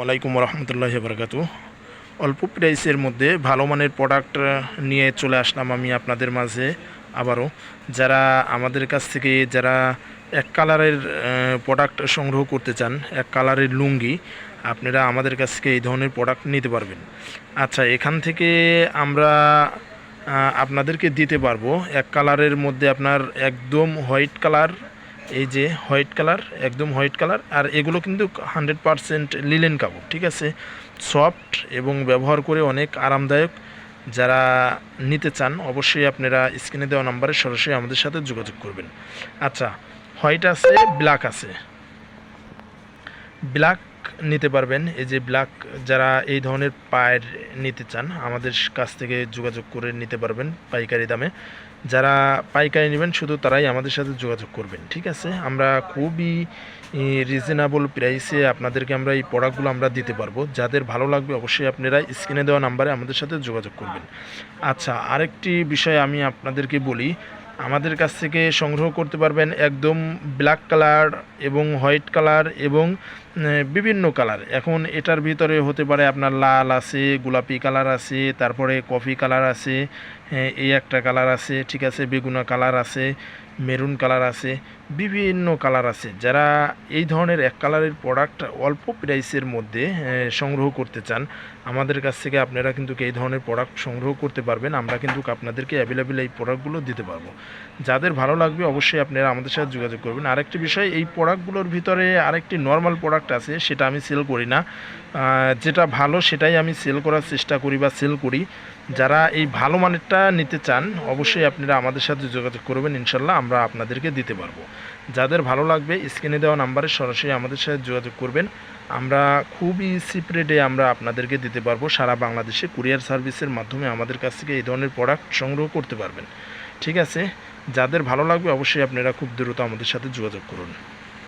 ওয়ালাইকুম রহমতুল্লাহ বরকাতু অল্প প্রাইসের মধ্যে ভালো মানের প্রোডাক্ট নিয়ে চলে আসলাম আমি আপনাদের মাঝে আবারও। যারা আমাদের কাছ থেকে, যারা এক কালারের প্রোডাক্ট সংগ্রহ করতে চান, এক কালারের লুঙ্গি, আপনারা আমাদের কাছ থেকে এই ধরনের প্রোডাক্ট নিতে পারবেন। আচ্ছা এখান থেকে আমরা আপনাদেরকে দিতে পারব। এক কালারের মধ্যে আপনার একদম হোয়াইট কালার এই যে হোয়াইট কালার, একদম হোয়াইট কালার, আর এগুলো কিন্তু হান্ড্রেড পারসেন্ট লিলেন কাপড়, ঠিক আছে? সফট এবং ব্যবহার করে অনেক আরামদায়ক। যারা নিতে চান, অবশ্যই আপনারা স্ক্রিনে দেওয়া নাম্বারে সরাসরি আমাদের সাথে যোগাযোগ করবেন। আচ্ছা হোয়াইট আছে, ব্ল্যাক আছে। ব্ল্যাক নিতে পারবেন। এই যে ব্ল্যাক, যারা এই ধরনের পায়ের নিতে চান, আমাদের কাছ থেকে যোগাযোগ করে নিতে পারবেন পাইকারি দামে। যারা পাইকারি নেবেন, শুধু তারাই আমাদের সাথে যোগাযোগ করবেন, ঠিক আছে? আমরা খুবই রিজনেবল প্রাইসে আপনাদেরকে আমরা এই প্রোডাক্টগুলো আমরা দিতে পারব। যাদের ভালো লাগবে, অবশ্যই আপনারা স্ক্রিনে দেওয়া নাম্বারে আমাদের সাথে যোগাযোগ করবেন। আচ্ছা আরেকটি বিষয় আমি আপনাদেরকে বলি। আমাদের কাছ থেকে সংগ্রহ করতে পারবেন একদম ব্ল্যাক কালার এবং হোয়াইট কালার এবং বিভিন্ন কালার। এখন এটার ভিতরে হতে পারে আপনার লাল আছে, গোলাপি কালার আছে, তারপরে কফি কালার আছে এই একটা কালার আছে, ঠিক আছে, বেগুনা কালার আছে, মেরুন কালার আছে, বিভিন্ন কালার আছে। যারা এই ধরনের এক কালারের প্রোডাক্ট অল্প প্রাইসের মধ্যে সংগ্রহ করতে চান, আমাদের কাছ থেকে আপনারা কিন্তু এই ধরনের প্রোডাক্ট সংগ্রহ করতে পারবেন। আমরা কিন্তু আপনাদেরকে অ্যাভেলেবেল এই প্রোডাক্টগুলো দিতে পারব। যাদের ভালো লাগবে অবশ্যই আপনারা আমাদের সাথে যোগাযোগ করবেন। আরেকটি বিষয়, এই প্রোডাক্টগুলোর ভিতরে আরেকটি নর্মাল প্রোডাক্ট আছে, সেটা আমি সেল করি না। যেটা ভালো সেটাই আমি সেল করার চেষ্টা করি বা সেল করি। যারা এই ভালো মানেরটা নিতে চান, অবশ্যই আপনারা আমাদের সাথে যোগাযোগ করবেন, ইনশাল্লাহ আমরা আপনাদেরকে দিতে পারব। যাদের ভালো লাগবে, স্ক্রিনে দেওয়া নাম্বারে সরাসরি আমাদের সাথে যোগাযোগ করবেন। আমরা খুবই চিপ রেটে আমরা আপনাদেরকে দিতে পারব, সারা বাংলাদেশে কুরিয়ার সার্ভিসের মাধ্যমে আমাদের কাছ থেকে এই ধরনের প্রোডাক্ট সংগ্রহ করতে পারবেন। ঠিক আছে? যাদের ভালো লাগবে, অবশ্যই আপনারা খুব দ্রুত আমাদের সাথে যোগাযোগ করুন।